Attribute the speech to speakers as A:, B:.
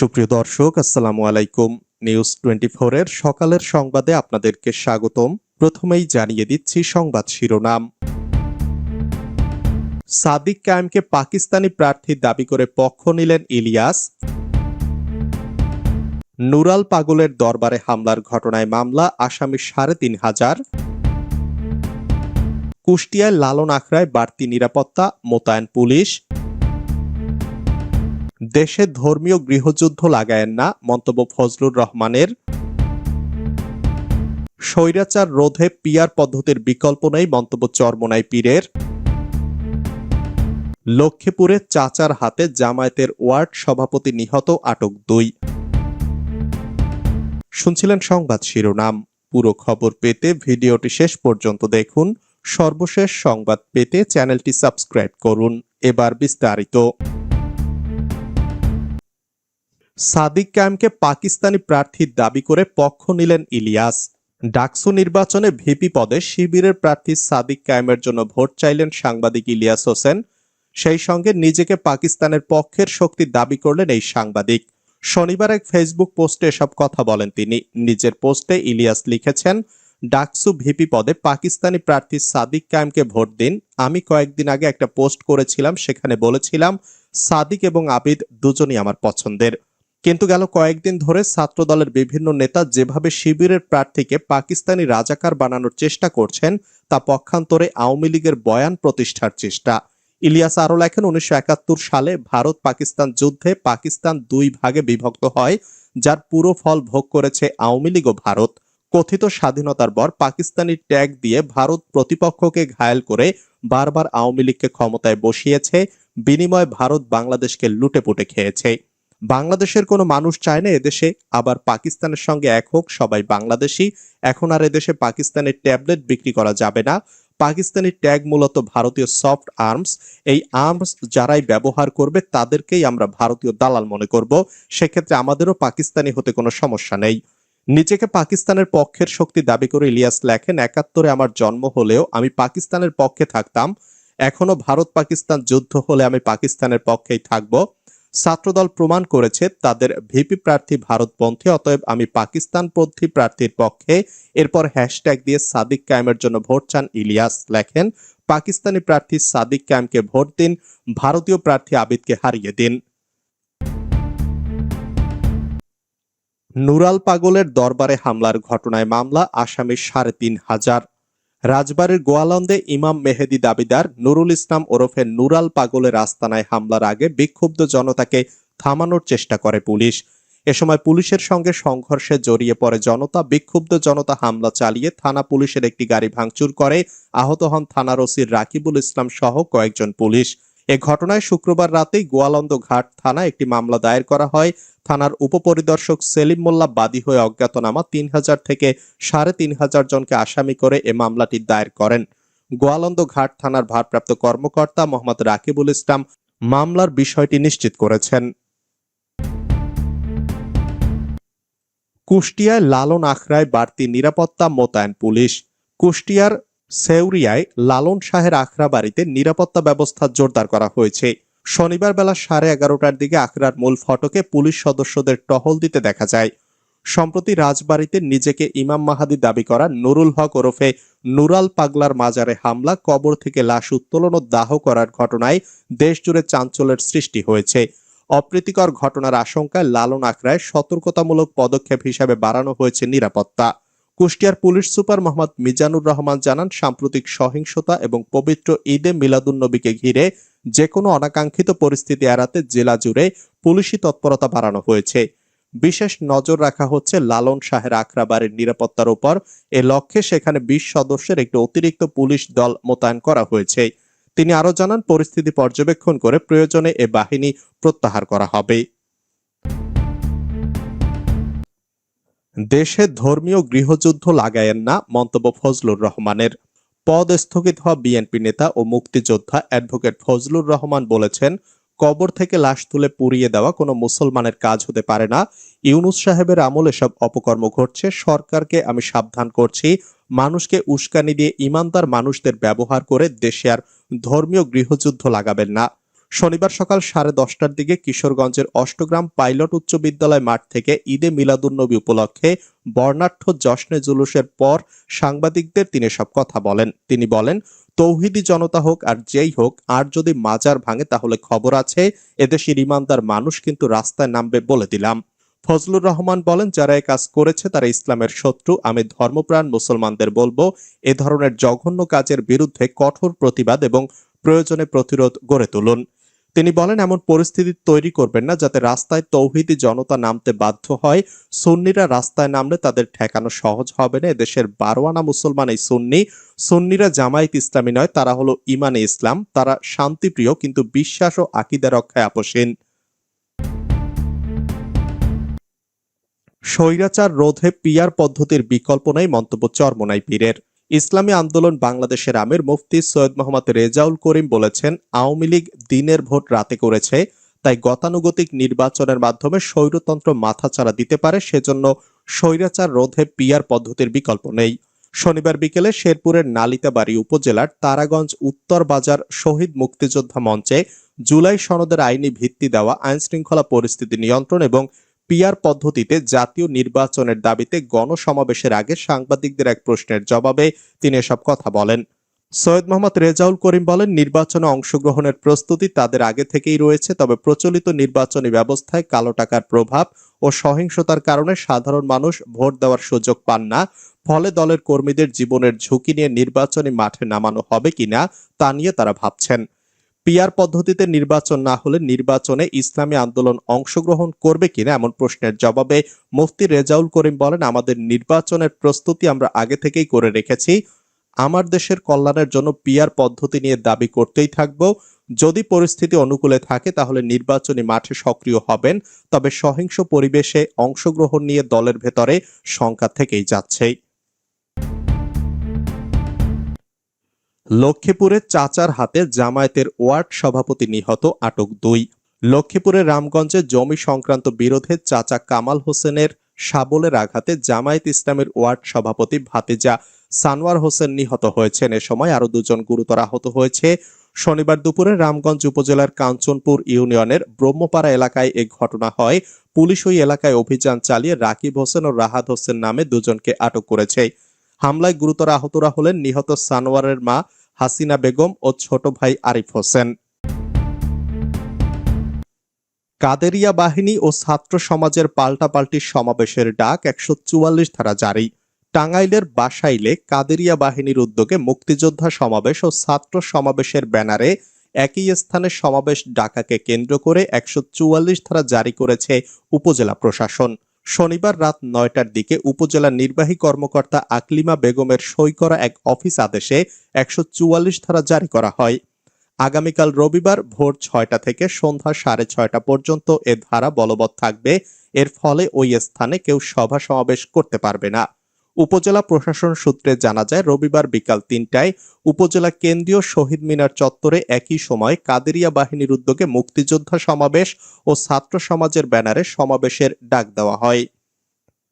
A: সুপ্রিয় দর্শক, আসসালামু আলাইকুম। নিউজ টোয়েন্টি এর সকালের সংবাদে আপনাদেরকে স্বাগতম। প্রথমেই জানিয়ে দিচ্ছি সংবাদ শিরোনাম। সাদিক কায়েমকে পাকিস্তানি প্রার্থী দাবি করে পক্ষ নিলেন ইলিয়াস। নুরাল পাগলের দরবারে হামলার ঘটনায় মামলা, আসামি সাড়ে তিন হাজার। কুষ্টিয়ায় লালন আখড়ায় বাড়তি নিরাপত্তা, মোতায়েন পুলিশ। দেশে ধর্মীয় গৃহযুদ্ধ লাগায়েন না মন্তব্য ফজলুর রহমানের। স্বৈরাচার রোধে পিয়ার পদ্ধতির বিকল্প নেই মন্তব্য চরমনাই পীরের। লক্ষ্মীপুরে চাচার হাতে জামায়াতের ওয়ার্ড সভাপতি নিহত, আটক দুই। শুনছিলেন সংবাদ শিরোনাম। পুরো খবর পেতে ভিডিওটি শেষ পর্যন্ত দেখুন। সর্বশেষ সংবাদ পেতে চ্যানেলটি সাবস্ক্রাইব করুন। এবার বিস্তারিত। সাদিক কায়েমকে পাকিস্তানি প্রার্থীর দাবি করে পক্ষ নিলেন ইলিয়াস। ডাকসু নির্বাচনে ভিপি পদে শিবিরের প্রার্থী সাদিক কায়েমের জন্য ভোট চাইলেন সাংবাদিক ইলিয়াস হোসেন। সেই সঙ্গে নিজেকে পাকিস্তানের পক্ষের শক্তি দাবি করলেন এই সাংবাদিক। শনিবার এক ফেসবুক পোস্টে এসব কথা বলেন তিনি। নিজের পোস্টে ইলিয়াস লিখেছেন, ডাকসু ভিপি পদে পাকিস্তানি প্রার্থী সাদিক কায়েমকে ভোট দিন। আমি কয়েকদিন আগে একটা পোস্ট করেছিলাম, সেখানে বলেছিলাম, সাদিক এবং আবিদ দুজনই আমার পছন্দের কিন্তু গেল কয়েকদিন ধরে ছাত্রদলের বিভিন্ন নেতা যেভাবে শিবিরের প্রার্থীকে পাকিস্তানি রাজাকার বানানোর চেষ্টা করছেন, তা পক্ষান্তরে আওয়ামী লীগের বয়ান প্রতিষ্ঠার চেষ্টা। ইলিয়াস আরও লেখেন, উনিশশো একাত্তর সালে ভারত পাকিস্তান যুদ্ধে পাকিস্তান দুই ভাগে বিভক্ত হয়, যার পুরো ফল ভোগ করেছে আওয়ামী লীগ ও ভারত। কথিত স্বাধীনতার পর পাকিস্তানি ট্যাগ দিয়ে ভারত প্রতিপক্ষকে ঘায়েল করে বারবার আওয়ামী লীগকে ক্ষমতায় বসিয়েছে, বিনিময়ে ভারত বাংলাদেশকে লুটে পুটে খেয়েছে। বাংলাদেশের কোনো মানুষ চায় না এদেশে, আবার পাকিস্তানের সঙ্গে এক হোক, সবাই বাংলাদেশি। এখন আর এদেশে পাকিস্তানের ট্যাবলেট বিক্রি করা যাবে না। পাকিস্তানি ট্যাগ মূলত ভারতীয় সফট আর্মস। এই আর্মস যারাই ব্যবহার করবে, তাদেরকেই আমরা ভারতীয় দালাল মনে করব। সেক্ষেত্রে আমাদেরও পাকিস্তানি হতে কোনো সমস্যা নেই। নিজেকে পাকিস্তানের পক্ষের শক্তি দাবি করে ইলিয়াস লেখেন, একাত্তরে আমার জন্ম হলেও আমি পাকিস্তানের পক্ষে থাকতাম। এখনও ভারত পাকিস্তান যুদ্ধ হলে আমি পাকিস্তানের পক্ষেই থাকব। ছাত্রদল প্রমাণ করেছে তাদের ভিপি প্রার্থী ভারতপন্থী অতএব আমি পাকিস্তানপন্থী প্রার্থীর পক্ষে এরপর হ্যাশট্যাগ দিয়ে সাদিক কায়েমের জন্য ভোট চান ইলিয়াস। লেখেন, পাকিস্তানি প্রার্থী সাদিক কায়েমকে ভোট দিন, ভারতীয় প্রার্থী আবিদকে হারিয়ে দিন। নুরাল পাগলের দরবারে হামলার ঘটনায় মামলা, আসামি সাড়ে তিন হাজার। রাজবাড়ির গোয়ালন্দে ইমাম মেহেদি দাবিদার নুরুল ইসলাম ওরফে নুরাল পাগলের আস্তানায় হামলার আগে বিক্ষুব্ধ জনতাকে থামানোর চেষ্টা করে পুলিশ। এ সময় পুলিশের সঙ্গে সংঘর্ষে জড়িয়ে পড়ে জনতা, বিক্ষুব্ধ জনতা হামলা চালিয়ে থানা পুলিশের একটি গাড়ি ভাঙচুর করে। আহত হন থানার ওসির রাকিবুল ইসলাম সহ কয়েকজন পুলিশ। এ ঘটনায় শুক্রবার রাতেই গোয়ালন্দ ঘাট থানা একটি মামলা দায়ের করা হয়। থানার উপপরিদর্শক সেলিম মোল্লা বাদী হয়ে অজ্ঞাতনামা তিন হাজার থেকে সাড়ে তিন হাজার জনকে আসামি করে এ মামলাটি দায়ের করেন। গোয়ালন্দ ঘাট থানার ভারপ্রাপ্ত কর্মকর্তা মোহাম্মদ রাকিবুল ইসলাম মামলার বিষয়টি নিশ্চিত করেছেন। কুষ্টিয়ায় লালন আখড়ায় বাড়তি নিরাপত্তা মোতায়েন পুলিশ। কুষ্টিয়ার সেউরিয়ায় লালন শাহের আখড়া বাড়িতে নিরাপত্তা ব্যবস্থা জোরদার করা হয়েছে। শনিবার বেলা সাড়ে এগারোটার দিকে আখড়ার মূল ফটকে পুলিশ সদস্যদের টহল দিতে দেখা যায়। সম্প্রতি রাজবাড়িতে নিজেকে ইমাম মাহাদি দাবি করা নুরুল হক ওরফে নুরাল পাগলার মাজারে হামলা, কবর থেকে লাশ উত্তোলন ও দাহ করার ঘটনায় দেশজুড়ে চাঞ্চল্যের সৃষ্টি হয়েছে। অপ্রীতিকর ঘটনার আশঙ্কায় লালন আখড়ায় সতর্কতামূলক পদক্ষেপ হিসাবে বাড়ানো হয়েছে নিরাপত্তা। কুষ্টিয়ার পুলিশ সুপার মোহাম্মদ মিজানুর রহমান জানান, সাম্প্রতিক সহিংসতা এবং পবিত্র ঈদে মিলাদুন্নবীকে ঘিরে যে কোনো অনাকাঙ্ক্ষিত পরিস্থিতি এড়াতে জেলা জুড়ে পুলিশি তৎপরতা বাড়ানো হয়েছে। বিশেষ নজর রাখা হচ্ছে লালন শাহের আখড়া বাড়ির নিরাপত্তার উপর। এ লক্ষ্যে সেখানে বিশ সদস্যের একটি অতিরিক্ত পুলিশ দল মোতায়েন করা হয়েছে। তিনি আরও জানান, পরিস্থিতি পর্যবেক্ষণ করে প্রয়োজনে এ বাহিনী প্রত্যাহার করা হবে। দেশে ধর্মীয় গৃহযুদ্ধ লাগায়েন না মন্তব্য ফজলুর রহমানের। পদ স্থগিত হওয়া বিএনপি নেতা ও মুক্তিযোদ্ধা অ্যাডভোকেট ফজলুর রহমান বলেছেন, কবর থেকে লাশ তুলে পুড়িয়ে দেওয়া কোনো মুসলমানের কাজ হতে পারে না। ইউনুস সাহেবের আমলে সব অপকর্ম ঘটছে, সরকারকে আমি সাবধান করছি। মানুষকে উস্কানি দিয়ে ইমানদার মানুষদের ব্যবহার করে দেশে আর ধর্মীয় গৃহযুদ্ধ লাগাবেন না। শনিবার সকাল সাড়ে দশটার দিকে কিশোরগঞ্জের অষ্টগ্রাম পাইলট উচ্চ বিদ্যালয় মাঠ থেকে ঈদে মিলাদুন্নবী উপলক্ষে বর্ণাঢ্য জশ্নে জুলুসের পর সাংবাদিকদের তিনি সব কথা বলেন। তিনি বলেন, তৌহিদি জনতা হোক আর যেই হোক, আর যদি মাজার ভাঙে তাহলে খবর আছে, এদেশের ইমানদার মানুষ কিন্তু রাস্তায় নামবে বলে দিলাম। ফজলুর রহমান বলেন, যারা এই কাজ করেছে তারা ইসলামের শত্রু, আমি ধর্মপ্রাণ মুসলমানদের বলব, এ ধরনের জঘন্য কাজের বিরুদ্ধে কঠোর প্রতিবাদ এবং প্রয়োজনে প্রতিরোধ গড়ে তুলুন। তিনি বলেন, এমন পরিস্থিতি তৈরি করবেন না যাতে রাস্তায় তৌহিদি জনতা নামতে বাধ্য হয়। সুন্নিরা রাস্তায় নামলে তাদের ঠেকানো সহজ হবে না। এদেশের বারোয়ানা মুসলমান এই সুন্নি। সুন্নিরা জামায়াত ইসলামী নয়, তারা হলো ইমানে ইসলাম। তারা শান্তিপ্রিয়, কিন্তু বিশ্বাস ও আকিদা রক্ষায় আপোষহীন। স্বৈরাচার রোধে পিয়ার পদ্ধতির বিকল্প নেই মন্তব্য চরমোনাই পীরের। ইসলামী আন্দোলন বাংলাদেশের আমির মুফতি সৈয়দ মোহাম্মদ রেজাউল করিম বলেছেন, আওয়ামী লীগ দিনের ভোট রাতে করেছে, তাই গতানুগতিক নির্বাচনের মাধ্যমে স্বৈরতন্ত্র মাথাচাড়া দিতে পারে, সেজন্য স্বৈরাচার রোধে পিয়ার পদ্ধতির বিকল্প নেই। শনিবার বিকেলে শেরপুরের নালিতাবাড়ি উপজেলার তারাগঞ্জ উত্তর বাজার শহীদ মুক্তিযোদ্ধা মঞ্চে জুলাই সনদের আইনি ভিত্তি দেওয়া, আইনশৃঙ্খলা পরিস্থিতি নিয়ন্ত্রণ এবং পিয়ার পদ্ধতিতে জাতীয় নির্বাচনের দাবিতে গণসমাবেশের আগে সাংবাদিকদের এক প্রশ্নের জবাবে তিনি এসব কথা বলেন। সৈয়দ মোহাম্মদ রেজাউল করিম বলেন, নির্বাচনে অংশগ্রহণের প্রস্তুতি তাদের আগে থেকেই রয়েছে, তবে প্রচলিত নির্বাচনী ব্যবস্থায় কালো টাকার প্রভাব ও সহিংসতার কারণে সাধারণ মানুষ ভোট দেওয়ার সুযোগ পান না। ফলে দলের কর্মীদের জীবনের ঝুঁকি নিয়ে নির্বাচনী মাঠে নামানো হবে কিনা তা নিয়ে তারা ভাবছেন। পিয়ার পদ্ধতিতে নির্বাচন না হলে নির্বাচনে ইসলামী আন্দোলন অংশগ্রহণ করবে কিনা এমন প্রশ্নের জবাবে মুফতি রেজাউল করিম বলেন, আমাদের নির্বাচনের প্রস্তুতি আমরা আগে থেকেই করে রেখেছি। আমার দেশের কল্যাণের জন্য পিয়ার পদ্ধতি নিয়ে দাবি করতেই থাকব। যদি পরিস্থিতি অনুকূলে থাকে তাহলে নির্বাচনী মাঠে সক্রিয় হবেন। তবে সহিংস পরিবেশে অংশগ্রহণ নিয়ে দলের ভেতরে শঙ্কা থেকেই যাচ্ছে। লক্ষ্মীপুরে চাচার হাতে জামায়াতের ওয়ার্ড সভাপতি নিহত আটক দুই। লক্ষ্মীপুরের রামগঞ্জে জমি সংক্রান্ত বিরোধে চাচা কামাল হোসেনের শাবলের আঘাতে জামায়াত ইসলামের ওয়ার্ড সভাপতি ভাতিজা সানোয়ার হোসেন নিহত হয়েছেন। এ সময় আরও দুজন গুরুতর আহত হয়েছে। শনিবার দুপুরে রামগঞ্জ উপজেলার কাঞ্চনপুর ইউনিয়নের ব্রহ্মপাড়া এলাকায় এ ঘটনা হয়। পুলিশ ওই এলাকায় অভিযান চালিয়ে রাকিব হোসেন ও রাহাত হোসেন নামে দুজনকে আটক করেছে। হামলায় গুরুতর আহতরা হলেন নিহত সানোয়ারের মা হাসিনা বেগম ও ছোট ভাই আরিফ হোসেন। কাদেরিয়া বাহিনী ও ছাত্র সমাজের পাল্টাপাল্টি সমাবেশের ডাক একশো চুয়াল্লিশ ধারা জারি। টাঙ্গাইলের বাসাইলে কাদেরিয়া বাহিনীর উদ্যোগে মুক্তিযোদ্ধা সমাবেশ ও ছাত্র সমাবেশের ব্যানারে একই স্থানে সমাবেশ ডাকাকে কেন্দ্র করে একশো চুয়াল্লিশ ধারা জারি করেছে উপজেলা প্রশাসন। শনিবার রাত নয়টার দিকে উপজেলা নির্বাহী কর্মকর্তা আকলিমা বেগমের সই করা এক অফিস আদেশে একশো চুয়াল্লিশ ধারা জারি করা হয়। আগামীকাল রবিবার ভোর ছয়টা থেকে সন্ধ্যা সাড়ে ছয়টা পর্যন্ত এ ধারা বলবৎ থাকবে। এর ফলে ওই স্থানে কেউ সভা সমাবেশ করতে পারবে না। উপজেলা প্রশাসন সূত্রে জানা যায়, রবিবার বিকাল তিনটায় উপজেলা কেন্দ্রীয় শহীদ মিনার চত্বরে একই সময় কাদেরিয়া বাহিনীর উদ্যোগে মুক্তিযোদ্ধা সমাবেশ ও ছাত্র সমাজের ব্যানারে সমাবেশের ডাক দেওয়া হয়।